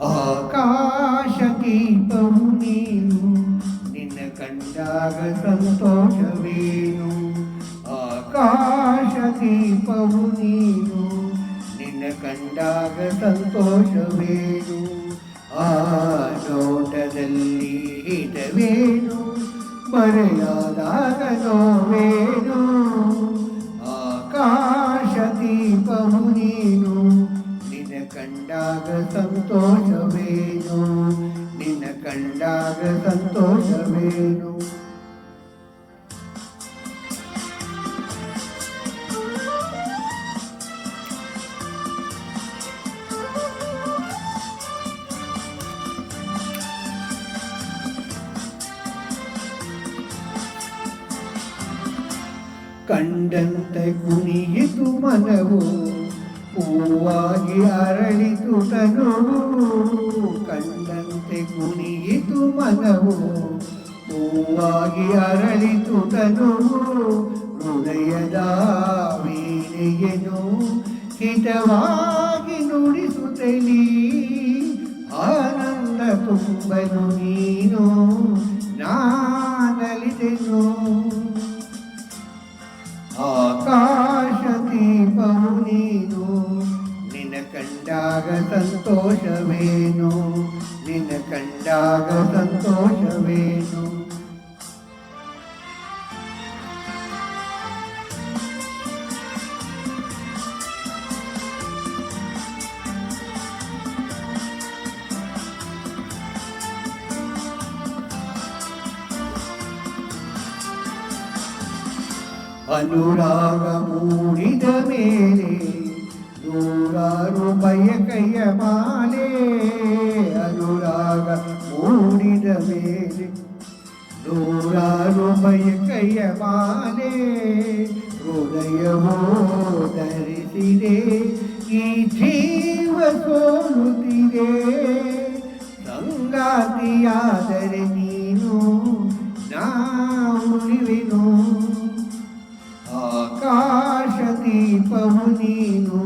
ಆಕಾಶ ದೀಪವು ನೀನು ನಿನ್ನ ಕಂಡಾಗ ಸಂತೋಷವೇನು? ಆಕಾಶ ದೀಪವು ನೀನು ನಿನ್ನ ಕಂಡಾಗ ಸಂತೋಷವೇನು? ಆ ಮರೆಯಾದಾಗ ನೋವೇನು ಆಕಾಶ ದೀಪವು ನೀನು ನಿನ್ನ ಕಂಡಾಗ ಸಂತೋಷವೇನು ನಿನ್ನ ಕಂಡಾಗ ಸಂತೋಷವೇನು ಕಂಡಂತೆ ಕುಣಿಯಿತು ಮನವು, ಹೂವಾಗಿ ಅರಳಿತು ತನುವು ಕಂಡಂತೆ ಕುಣಿಯಿತು ಮನವು, ಹೂವಾಗಿ ಅರಳಿತು ತನುವು ಹೃದಯದ ವೀಣೆಯನು ಹಿತವಾಗಿ ನುಡಿಸುತ್ತಲೀ ಆನಂದ ತುಂಬನು ನೀನು ನಾನಲಿದೆನು ಕಂಡಾಗ ಸಂತೋಷವೇನು ನಿನ್ನ ಕಂಡಾಗ ಸಂತೋಷವೇನು ಅನುರಾಗ ಮೂಡಿದ ಮೇಲೆ ನೂರಾರು ಕೈಯ ಮಾಲೆ ಅನುರಾಗ ಮೂಡಿದ ಮೇಲೆ. ನೂರಾರು ಬಯಕೆಯ ಮಾಲೆ ಹೃದಯವೋ ಧರಿಸಿದೆ. ಈ ಜೀವ ಸೋಲುತ್ತಿದೆ. ಸಂಗಾತಿಯಾದರೆ ನೀನು ನಾ ಆಕಾಶ ದೀಪವು ನೀನು